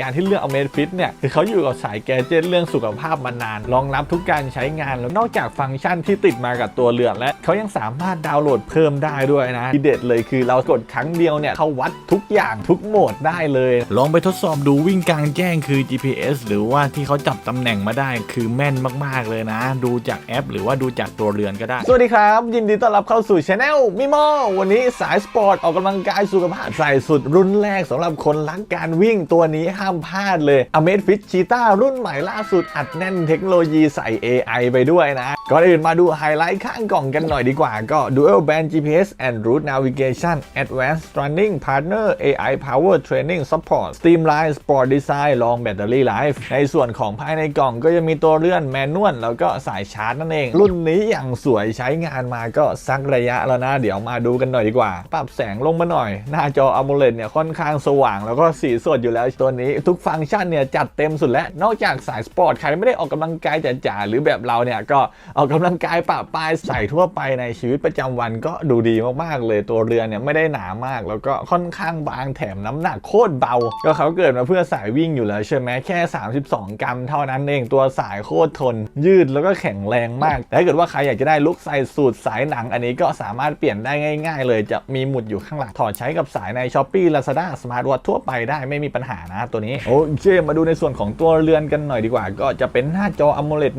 การที่เลือก Amazfit เนี่ยคือเขาอยู่กับสายแกดเจิตเรื่องสุขภาพมานาน รองรับทุกการใช้งานแล้วนอกจากฟังก์ชันที่ติดมากับตัวเรือนและเขายังสามารถดาวน์โหลดเพิ่มได้ด้วยนะที่เด็ดเลยคือเรากดครั้งเดียวเนี่ยเขาวัดทุกอย่างทุกโหมดได้เลย ลองไปทดสอบดูวิ่งกลางแจ้งคือ GPS หรือว่าที่เขาจับตำแหน่งมาได้คือแม่นมาก ๆ เลยนะ ดูจากแอป หรือว่าดูจากตัวเรือนก็ได้ สวัสดีครับ ยินดีต้อนรับเข้าสู่ช anel มิโมวันนี้สายสปอร์ตออกกำลังกายสุขภาพใส่สุดรุ่นแรกสำหรับคนรักการวิ่งตัวนี้ห้ามพลาดเลย Amazfit Cheetah รุ่นใหม่ล่าสุดอัดแน่นเทคโนโลยีใส่ AI ไปด้วยนะ ก่อนอื่นมาดูไฮไลท์ข้างกล่องกันหน่อยดีกว่า ก็ Dual Band GPS and Route Navigation Advanced Running Partner AI Power Training Support Streamline Sport Design Long Battery Life ในส่วนของภายในกล่องก็จะมีตัวเลื่อนแมนนวลแล้วก็สายชาร์จนั่นเอง รุ่นนี้อย่างสวยใช้งานมาก็สักระยะแล้วนะ เดี๋ยวมาดูกันหน่อยดีกว่า ปรับแสงลงมาหน่อย หน้าจอ AMOLED เนี่ยค่อนข้างสว่างแล้วก็สีสดอยู่แล้วตัวนี้ทุกฟังก์ชันเนี่ยจัดเต็มสุดแล้ว นอกจากสายสปอร์ตใครไม่ได้ออกกำลังกายจ๋าๆหรือแบบเราเนี่ยก็ออกกำลังกายปะปายใส่ทั่วไปในชีวิตประจำวันก็ดูดีมากๆเลยตัวเรือนเนี่ยไม่ได้หนามาก แล้วก็ค่อนข้างบางแถมน้ำหนักโคตรเบา ก็เขาเกิดมาเพื่อสายวิ่งอยู่แล้วใช่ไหมแค่ 32 กรัมเท่านั้นเองตัวสายโคตรทน ยืดแล้วก็แข็งแรงมากแต่ถ้าเกิดว่าใครอยากจะได้ลุคใส่สูตรสายหนัง อันนี้ก็สามารถเปลี่ยนได้ง่าย ๆ เลยจะมีหมุดอยู่ข้างหลังถอดใช้กับสายใน s h อ p e e Lazada Smart Watch ทั่วไปได้ไม่มีปัญหานะตัวนี้โอเค มาดูในส่วนของตัวเรือนกันหน่อยดีกว่า ก็จะเป็นหน้าจอ AMOLED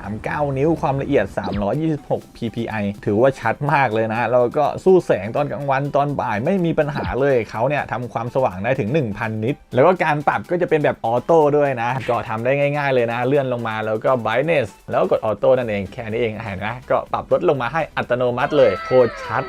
1.39 นิ้วความละเอียด 326 ppi ถือว่าชัดมากเลยนะแล้วก็สู้แสงตอนกลางวันตอนบ่ายไม่มีปัญหาเลยเขาเนี่ยทำความสว่างได้ถึง 1,000 นิตแล้วก็การปรับก็จะเป็นแบบออโต้ด้วยนะ ก็ทำได้ง่าย ๆ เลยนะ เลื่อนลงมาแล้วก็ brightness แล้วก็กดออโต้นั่นเองแค่นี้เองเห็นไหมก็ปรับลดลงมาให้อัตโนมัติเลยโคตรชัด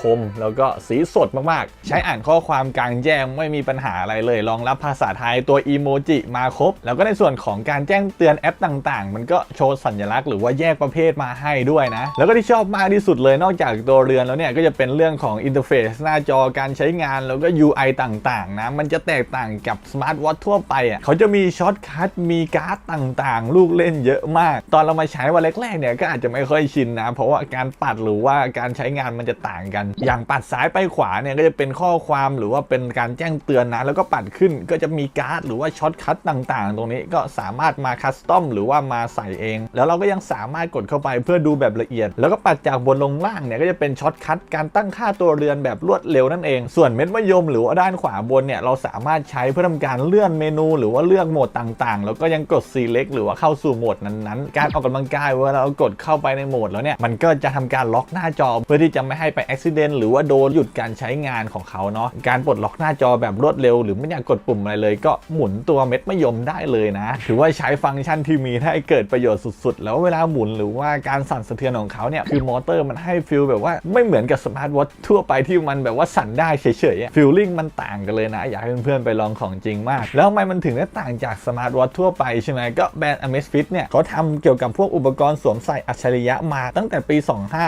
คม แล้วก็สีสดมากๆ ใช้อ่านข้อความกลางแจ้งไม่มีปัญหาอะไรเลย รองรับภาษาไทยตัวอีโมจิมาครบ แล้วก็ในส่วนของการแจ้งเตือนแอปต่างๆ มันก็โชว์สัญลักษณ์หรือว่าแยกประเภทมาให้ด้วยนะ แล้วก็ที่ชอบมากที่สุดเลยนอกจากตัวเรือนแล้วเนี่ยก็จะเป็นเรื่องของอินเทอร์เฟซหน้าจอการใช้งานแล้วก็ UI ต่างๆนะมันจะแตกต่างกับสมาร์ทวอททั่วไปอะเขาจะมีช็อตคัทมีการ์ดต่างๆ ลูกเล่นเยอะมาก ตอนเรามาใช้วันแรกๆเนี่ยก็อาจจะไม่ค่อยชินนะ เพราะว่าการปัดหรือว่าการใช้งานมันจะต่างกันอย่างปัดซ้ายไปขวาเนี่ยก็จะเป็นข้อความหรือว่าเป็นการแจ้งเตือนนะ แล้วก็ปัดขึ้นก็จะมีการ์ดหรือว่าช็อตคัทต่าง ๆ ตรงนี้ก็สามารถมาคัสตอมหรือว่ามาใส่เอง แล้วเราก็ยังสามารถกดเข้าไปเพื่อดูแบบละเอียด แล้วก็ปัดจากบนลงล่างเนี่ยก็จะเป็นช็อตคัทการตั้งค่าตัวเรือนแบบรวดเร็วนั่นเอง ส่วนเม็ดมะยมหรือว่าด้านขวาบนเนี่ยเราสามารถใช้เพื่อทำการเลื่อนเมนู หรือว่าเลือกโหมดต่างๆ แล้วก็ยังกด select หรือว่าเข้าสู่โหมดนั้นๆ การออกกำลังกายเวลาเรากดเข้าไปในโหมดแล้วเนี่ยมันก็จะทำการล็อกหน้าจอเพื่อที่จะไม่ให้ไปอุบเหตุหรือว่าโดนหยุดการใช้งานของเขาเนาะการปลดล็อกหน้าจอแบบรวดเร็ว หรือไม่อยากกดปุ่มอะไรเลย ก็หมุนตัวเม็ดมะยมได้เลยนะ ถือว่าใช้ฟังก์ชันที่มีให้เกิดประโยชน์สุดๆ แล้วเวลาหมุนหรือว่าการสั่นสะเทือนของเขาเนี่ยคือมอเตอร์มันให้ฟิลแบบว่าไม่เหมือนกับสมาร์ทวอททั่วไปที่มันแบบว่าสั่นได้เฉยๆฟิลลิ่งมันต่างกันเลยนะ อยากให้เพื่อนๆไปลองของจริงมาก แล้วทำไมมันถึงได้ต่างจากสมาร์ทวอททั่วไปใช่ไหมก็แบรนด์ Amazfit เนี่ยเขาทำเกี่ยวกับพวกอุปกรณ์สวมใส่อัจฉริยะมาตั้งแต่ปี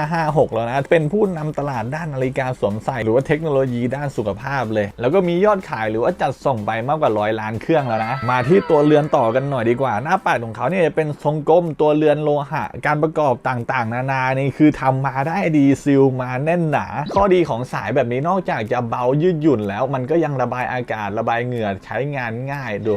2556 แล้วนะเป็นผู้นำตลาดด้านนาฬิกาสวมใส่หรือว่าเทคโนโลยีด้านสุขภาพเลย แล้วก็มียอดขายหรือว่าจัดส่งไปมากกว่าร้อยล้านเครื่องแล้วนะ มาที่ตัวเรือนต่อกันหน่อยดีกว่า หน้าปัดของเขาเนี่ยจะเป็นทรงกลมตัวเรือนโลหะ การประกอบต่างๆ นานานี่คือทำมาได้ดีซิลมาแน่นหนา ข้อดีของสายแบบนี้นอกจากจะเบายืดหยุ่นแล้วมันก็ยังระบายอากาศระบายเหงื่อใช้งานง่ายดู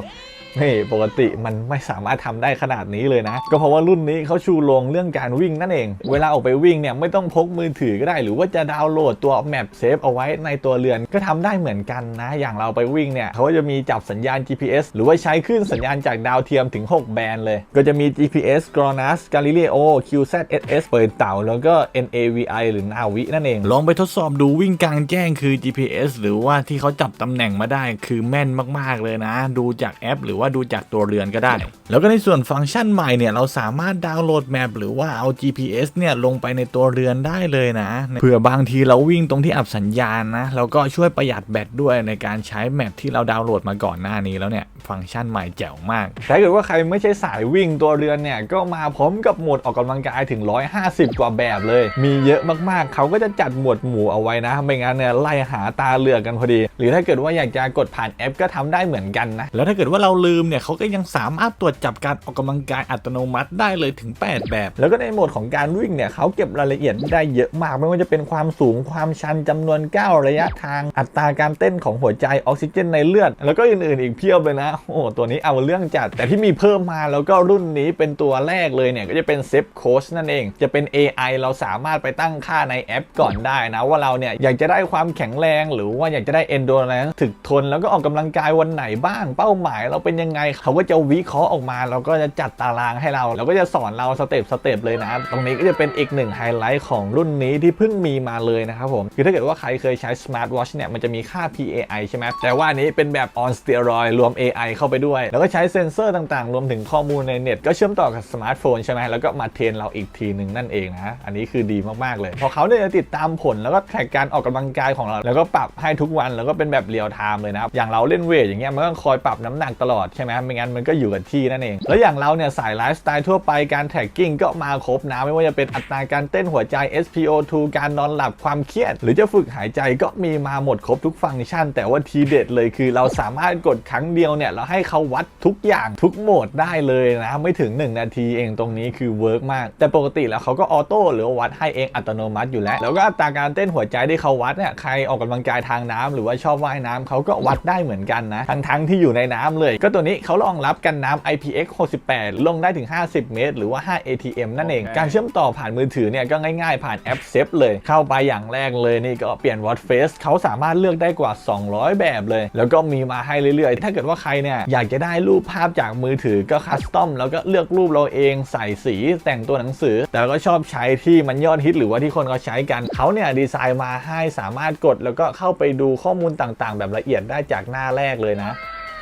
นี่ปกติมันไม่สามารถทำได้ขนาดนี้เลยนะ ก็เพราะว่ารุ่นนี้เขาชูโรงเรื่องการวิ่งนั่นเอง เวลาออกไปวิ่งเนี่ยไม่ต้องพกมือถือก็ได้ หรือว่าจะดาวน์โหลดตัวแมปเซฟเอาไว้ในตัวเรือนก็ทำได้เหมือนกันนะ อย่างเราไปวิ่งเนี่ยเขาจะมีจับสัญญาณ GPS หรือว่าใช้คลื่นสัญญาณจากดาวเทียมถึง 6 แบนด์เลย ก็จะมี GPS GLONASS Galileo QZSS เปิดเต่า แล้วก็ NAVI หรือ Navi นั่นเองลองไปทดสอบดูวิ่งกลางแจ้งคือ GPS หรือว่าที่เขาจับตำแหน่งมาได้คือแม่นมากๆเลยนะ ดูจากแอปหรือว่าดูจากตัวเรือนก็ได้ แล้วก็ในส่วนฟังก์ชันใหม่เนี่ยเราสามารถดาวน์โหลดแมปหรือว่าเอา GPS เนี่ยลงไปในตัวเรือนได้เลยนะเผื่อบางทีเราวิ่งตรงที่อับสัญญาณนะแล้วก็ช่วยประหยัดแบตด้วยในการใช้แมปที่เราดาวน์โหลดมาก่อนหน้านี้แล้วเนี่ยฟังก์ชันใหม่แจ๋วมากถ้าเกิดว่าใครไม่ใช่สายวิ่งตัวเรือนเนี่ยก็มาพร้อมกับโหมดออกกำลังกายถึง 150 กว่าแบบเลย มีเยอะมากๆ เขาก็จะจัดหมวดหมู่เอาไว้นะ ไม่งั้นเนี่ยไล่หาตาเลือกกันพอดี หรือถ้าเกิดว่าอยากจะกดผ่านแอปก็ทำได้เหมือนกันนะแล้วถ้าเกิดว่าเราลืมลืมเนี่ยเขาก็ยังสามารถตรวจจับการออกกำลังกายอัตโนมัติได้เลยถึง 8 แบบ แล้วก็ในโหมดของการวิ่งเนี่ยเขาเก็บรายละเอียดได้เยอะมาก ไม่ว่าจะเป็นความสูงความชันจำนวนก้าวระยะทางอัตราการเต้นของหัวใจออกซิเจนในเลือด แล้วก็อื่นๆอีกเพียบเลยนะโอ้ตัวนี้เอาเรื่องจัด แต่ที่มีเพิ่มมาแล้วก็รุ่นนี้เป็นตัวแรกเลยเนี่ยก็จะเป็นเซฟโค้ชนั่นเอง จะเป็น AI เราสามารถไปตั้งค่าในแอปก่อนได้นะ ว่าเราเนี่ยอยากจะได้ความแข็งแรง หรือว่าอยากจะได้ endurance ถึกทนแล้วก็ออกกำลังกายวันไหนบ้างเป้าหมายเราเป็นยังังไง เขาก็จะวิเคราะห์ออกมาแล้วก็จะจัดตารางให้เรา แล้วก็จะสอนเราสเต็ปสเต็ปเลยนะ ตรงนี้ก็จะเป็นอีกหนึ่งไฮไลท์ของรุ่นนี้ที่เพิ่งมีมาเลยนะครับผม คือถ้าเกิดว่าใครเคยใช้ Smart Watch เนี่ยมันจะมีค่า PAI ใช่ไหมแต่ว่านี้เป็นแบบ on steroid รวม AI เข้าไปด้วย แล้วก็ใช้เซ็นเซอร์ต่างๆ รวมถึงข้อมูลในเน็ตก็เชื่อมต่อกับสมาร์ทโฟนใช่ไหมแล้วก็มาเทรนเราอีกทีหนึ่งนั่นเองนะอันนี้คือดีมากๆเลยพอเขาเนี่ยจะติดตามผลแล้วก็แทร็กการออกกำลังกายของเรา แล้วก็ปรับให้ทุกวันแล้วก็เป็นแบบเรียลไทม์เลยนะครับอย่างเราเล่นเวทอย่างเงี้ยมันก็คอยปรับน้ำหนักตลอดใช่ไหมไม่งั้นมันก็อยู่กับที่นั่นเอง แล้วอย่างเราเนี่ยสายไลฟ์สไตล์ทั่วไปการแท็กกิ้งก็มาครบนะไม่ว่าจะเป็นอัตราการเต้นหัวใจ SpO2 การนอนหลับความเครียด หรือจะฝึกหายใจก็มีมาหมดครบทุกฟังก์ชัน แต่ว่าทีเด็ดเลยคือเราสามารถกดครั้งเดียวเนี่ยเราให้เขาวัดทุกอย่างทุกโหมดได้เลยนะไม่ถึง 1 นาทีเองตรงนี้คือเวิร์กมาก แต่ปกติแล้วเขาก็ออโต้หรือวัดให้เองอัตโนมัติอยู่แล้ว แล้วก็อัตราการเต้นหัวใจที่เขาวัดเนี่ยใครออกกำลังกายทางน้ำหรือว่าชอบว่ายน้ำเขาก็วัดได้เหมือนกันนะทั้งๆที่อยู่ในน้ำเลยก็ตัวนี้เขารองรับกันน้ำ IPX 68 ลงได้ถึง 50 เมตร หรือว่า 5 ATM นั่นเอง การเชื่อมต่อผ่านมือถือเนี่ยก็ง่ายๆ ผ่านแอปเซฟเลย เข้าไปอย่างแรกเลยนี่ก็เปลี่ยน Watch Face เขาสามารถเลือกได้กว่า 200 แบบเลย แล้วก็มีมาให้เรื่อยๆ ถ้าเกิดว่าใครเนี่ยอยากจะได้รูปภาพจากมือถือก็คัสตอมแล้วก็เลือกรูปเราเองใส่สีแต่งตัวหนังสือ แต่ก็ชอบใช้ที่มันยอดฮิตหรือว่าที่คนเขาใช้กันเขาเนี่ยดีไซน์มาให้สามารถกดแล้วก็เข้าไปดูข้อมูลต่างๆ แบบละเอียดได้จากหน้าแรกเลยนะ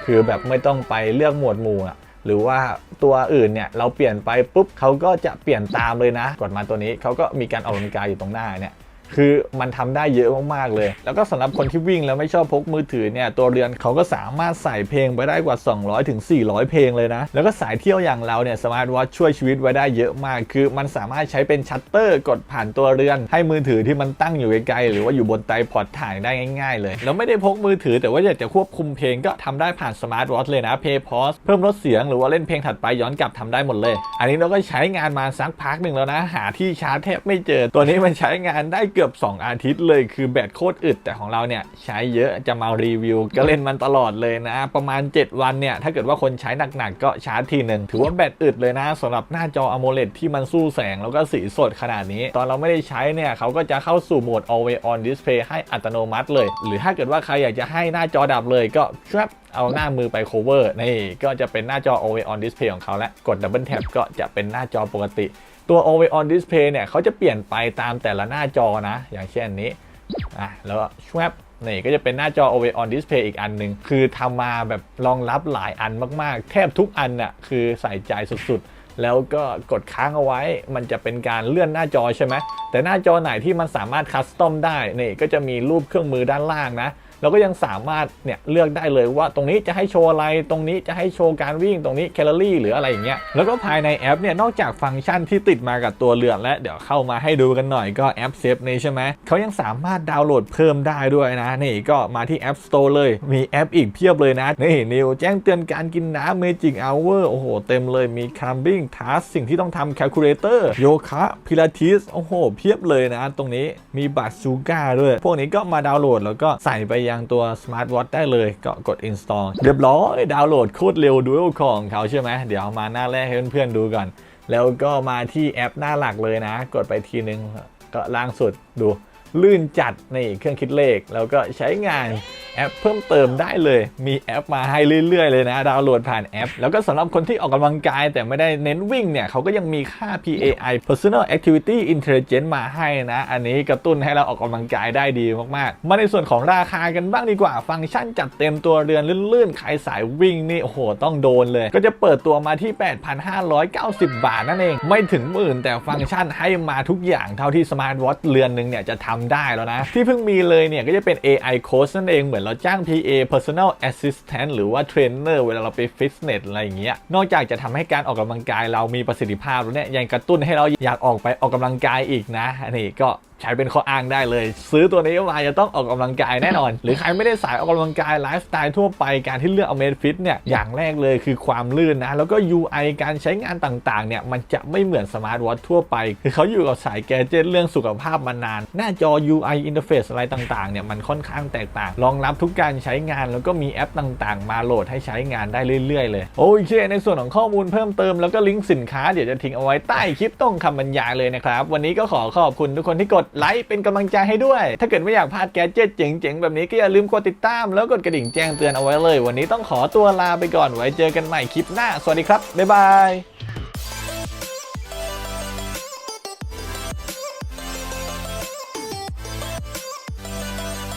คือแบบไม่ต้องไปเลือกหมวดหมู่อะหรือว่าตัวอื่นเนี่ยเราเปลี่ยนไปปุ๊บเขาก็จะเปลี่ยนตามเลยนะ กดมาตัวนี้เขาก็มีการออกกำลังกายอยู่ตรงหน้าเนี่ย คือมันทำได้เยอะมากๆเลย แล้วก็สำหรับคนที่วิ่งแล้วไม่ชอบพกมือถือเนี่ยตัวเรือนเขาก็สามารถใส่เพลงไปได้กว่า 200ถึง400เพลงเลยนะ แล้วก็สายเที่ยวอย่างเราเนี่ยสมาร์ทวอทช่วยชีวิตไว้ได้เยอะมาก คือมันสามารถใช้เป็นชัตเตอร์กดผ่านตัวเรือน ให้มือถือที่มันตั้งอยู่ไกลๆหรือว่าอยู่บนไตพอดถ่ายได้ง่าย ๆ เลยแล้วไม่ได้พกมือถือแต่ว่าอยากจะควบคุมเพลงก็ทำได้ผ่านสมาร์ทวอทเลยนะเพย์พอสเพิ่มลดเสียงหรือว่าเล่นเพลงถัดไปย้อนกลับทำได้หมดเลย อันนี้เราก็ใช้งานมาสักพักหนึ่งแล้วนะ หาที่ชาร์จแทบไม่เจอตัวนี้มันใช้งานได้เกืือบ 2 อาทิตย์เลยคือแบตโคตรอึดแต่ของเราเนี่ยใช้เยอะจะมารีวิว ก็เล่นมันตลอดเลยนะ ประมาณ 7 วันเนี่ย ถ้าเกิดว่าคนใช้หนักๆก็ชาร์จทีหนึ่งถือว่าแบตอึดเลยนะสำหรับหน้าจอ AMOLED ที่มันสู้แสงแล้วก็สีสดขนาดนี้ ตอนเราไม่ได้ใช้เนี่ยเขาก็จะเข้าสู่โหมด Always On Display ให้อัตโนมัติเลย หรือถ้าเกิดว่าใครอยากจะให้หน้าจอดับเลยก็ครับเอาหน้ามือไป cover นี่ก็จะเป็นหน้าจอ Always On Display ของเขาแล้วกด Double Tap ก็จะเป็นหน้าจอปกติ ตัว Always On Display เนี่ยเขาจะเปลี่ยนไปตามแต่ละหน้าจอนะ อย่างเช่นนี้อะแล้วก็ชวบนี่ก็จะเป็นหน้าจอ Always On Display อีกอันหนึ่งคือทำมาแบบรองรับหลายอันมาก ๆ แทบทุกอันน่ะคือใส่ใจสุด ๆแล้วก็กดค้างเอาไว้ มันจะเป็นการเลื่อนหน้าจอใช่ไหม แต่หน้าจอไหนที่มันสามารถคัสตอมได้ นี่ก็จะมีรูปเครื่องมือด้านล่างนะ แล้วก็ยังสามารถเนี่ยเลือกได้เลยว่าตรงนี้จะให้โชว์อะไร ตรงนี้จะให้โชว์การวิ่ง ตรงนี้แคลอรี่หรืออะไรอย่างเงี้ย แล้วก็ภายในแอปเนี่ยนอกจากฟังก์ชันที่ติดมากับตัวเรือนและเดี๋ยวเข้ามาให้ดูกันหน่อยก็แอปเซฟนี้ใช่ไหมเขายังสามารถดาวน์โหลดเพิ่มได้ด้วยนะนี่ก็มาที่ App Store เลย มีแอปอีกเพียบเลยนะนี่นิวแจ้งเตือนการกินน้ำ Magic Hour โอ้โห เต็มเลยมี Climbing Task สิ่งที่ต้องทำ Calculator โยคะพิลาทิสโอ้โห เพียบเลยนะ ตรงนี้มีบัตรซูก้าด้วย พวกนี้ก็มาดาวน์โหลดแล้วก็ใส่ไปยงตัว Smart Watch ได้เลยก็กด install เรียบร้อยดาวน์โหลดโคตรเร็วดูของเขาใช่ไหมเดี๋ยวมาหน้าแรกให้เพื่อนๆดูก่อน แล้วก็มาที่แอปหน้าหลักเลยนะ กดไปทีนึงก็ล่างสุดดู ลื่นจัดในเครื่องคิดเลข แล้วก็ใช้งาน แอปเพิ่มเติมได้เลย มีแอปมาให้เรื่อยๆเลยนะ ดาวน์โหลดผ่านแอป แล้วก็สำหรับคนที่ออกกำลังกายแต่ไม่ได้เน้นวิ่งเนี่ยเขาก็ยังมีค่า PAI Personal Activity Intelligence มาให้นะ อันนี้กระตุ้นให้เราออกกำลังกายได้ดีมากๆ มาในส่วนของราคากันบ้างดีกว่า ฟังก์ชันจัดเต็มตัวเรือนลื่นๆ ใครสายวิ่งนี่โอ้โหต้องโดนเลย ก็จะเปิดตัวมาที่ 8,590 บาทนั่นเอง ไม่ถึงหมื่นแต่ฟังก์ชันให้มาทุกอย่างเท่าที่สมาร์ทวอทเรือนหนึ่งเนี่ยจะทำได้แล้วนะที่เพิ่งมีเลยเนี่ยก็จะเป็น AI Coach นั่นเองเหมือนเราจ้าง PA Personal Assistant หรือว่าเทรนเนอร์เวลาเราไปฟิตเนสอะไรอย่างเงี้ย นอกจากจะทำให้การออกกำลังกายเรามีประสิทธิภาพแล้วเนี่ยยังกระตุ้นให้เราอยากออกไปออกกำลังกายอีกนะอันนี้ก็ ใช้เป็นข้ออ้างได้เลย ซื้อตัวนี้มาจะต้องออกกำลังกายแน่นอน หรือใครไม่ได้สายออกกำลังกายไลฟ์สไตล์ทั่วไปการที่เลือก Amazfit เนี่ยอย่างแรกเลยคือความลื่นนะ แล้วก็ UI การใช้งานต่างๆเนี่ยมันจะไม่เหมือนสมาร์ทวอททั่วไป คือเขาอยู่กับสายแกดเจิตเรื่องสุขภาพมานาน หน้าจอ UI interface อะไรต่างๆเนี่ยมันค่อนข้างแตกต่าง รองรับทุกการใช้งานแล้วก็มีแอปต่างๆ มาโหลดให้ใช้งานได้เรื่อยๆ เลยโอเค ในส่วนของข้อมูลเพิ่มเติมแล้วก็ลิงก์สินค้าเดี๋ยวจะทิ้งเอาไว้ใต้คลิปต้องคำบรรยายเลยนะครับวันนี้ก็ขอขอบคุณทุกคนที่กดไลค์เป็นกำลังใจให้ด้วย ถ้าเกิดไม่อยากพลาดแกเจิตเจ๋งๆ แบบนี้ก็อย่าลืมกดติดตาม แล้วกดกระดิ่งแจ้งเตือนเอาไว้เลย วันนี้ต้องขอตัวลาไปก่อนไว้เจอกันใหม่คลิปหน้า สวัสดีครับบ๊ายบาย